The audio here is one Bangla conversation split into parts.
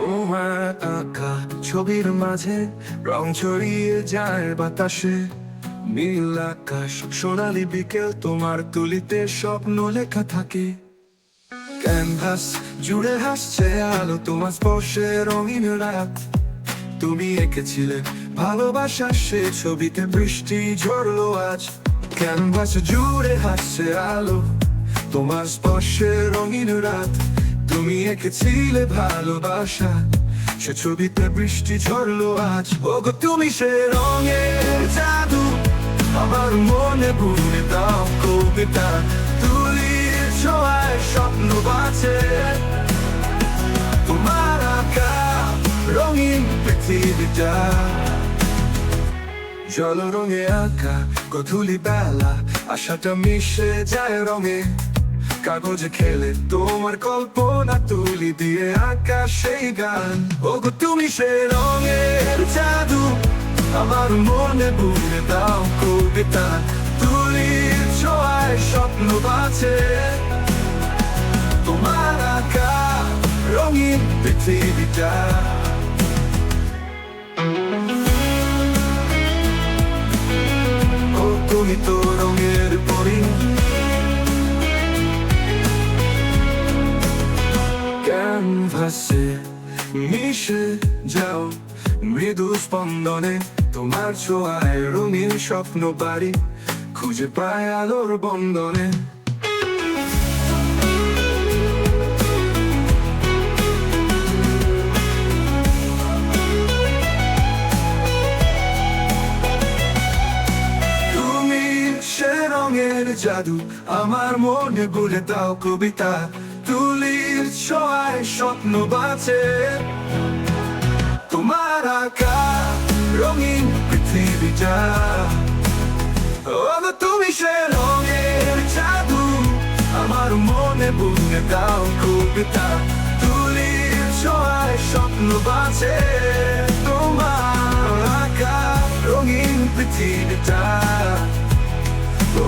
তোমার আঁকা ছবির মাঝে রং ছড়িয়ে যায় বাতাসে। নীল আকাশ, সোনালি বিকেল, তোমার তুলিতে স্বপ্ন লেখা থাকে। ক্যানভাস জুড়ে হাসছে আলো, তোমার স্পর্শে রঙিন রাত। তুমি এঁকেছিলে ভালোবাসার সে ছবিতে বৃষ্টি ঝরলো আজ। ক্যানভাস জুড়ে হাসছে আলো, তোমার স্পর্শে রঙিন রাত। তুমি এঁকেছিলে ভালোবাসা। সে ছবিতে বৃষ্টি ঝরলো আজ। ওগো, তুমি সে রঙের জাদু আমার মনে ভুলে দাও কবিতা। তুলি ছোঁয়ায় স্বপ্ন বাঁচে। তোমার আঁকা রঙিন পৃথিবীটা। জল রঙে আঁকা গধুলি বেলা। আশাটা মিশে যায় রঙে। কাগজে খেলে তোমার কল্পনা তুলি দিয়ে আঁকা সেই গান। ওগো, তুমি সে রঙের জাদু আমার মনে বুঝে দাও কবিতা। তুলি ছোঁয়ায় স্বপ্ন বাঁচে তোমার আঁকা রঙিন পৃথিবীটা। ক্যানভাসে মিশে যাও মৃদু স্পন্দনে তোমার ছোঁয়ায় রঙিন স্বপ্ন বাড়ি খুঁজে পায় আলোর রঙের জাদু আমার মনে বলে দাও কবিতা ছোঁয়ায় স্বপ্ন বাঁচে। তোমার আঁকা রঙিন পৃথিবীটা তুমি সে রঙের জাদু আমার মনে বলে দাও কবিতা। স্বপ্ন বাঁচে। তোমার রঙিন পৃথিবীটা ও,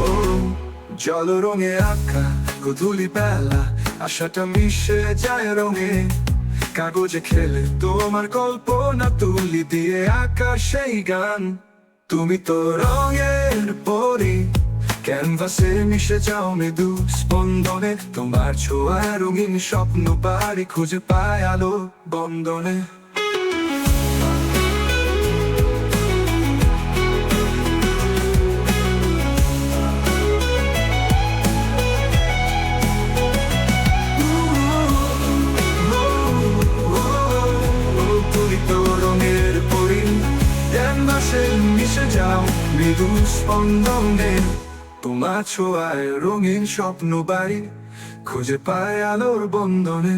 জল রঙে আঁকা গধুলি বেলা আশাটা মিশে যায় রঙে। কাগজে খেলে তোমার কল্পনা তুলি দিয়ে আঁকা সেই গান। তুমি তো রঙের পরি। ক্যানভাসে মিশে যাও মৃদু স্পন্দনে। তোমার ছোঁয়া রঙিন স্বপ্ন পারি খুঁজে পায় আলো বন্দনে। যাও মৃদু স্পন্দনে। তোমার ছোঁয়ায় রঙিন স্বপ্ন বাড়ি খুঁজে পায় আলোর বন্ধনে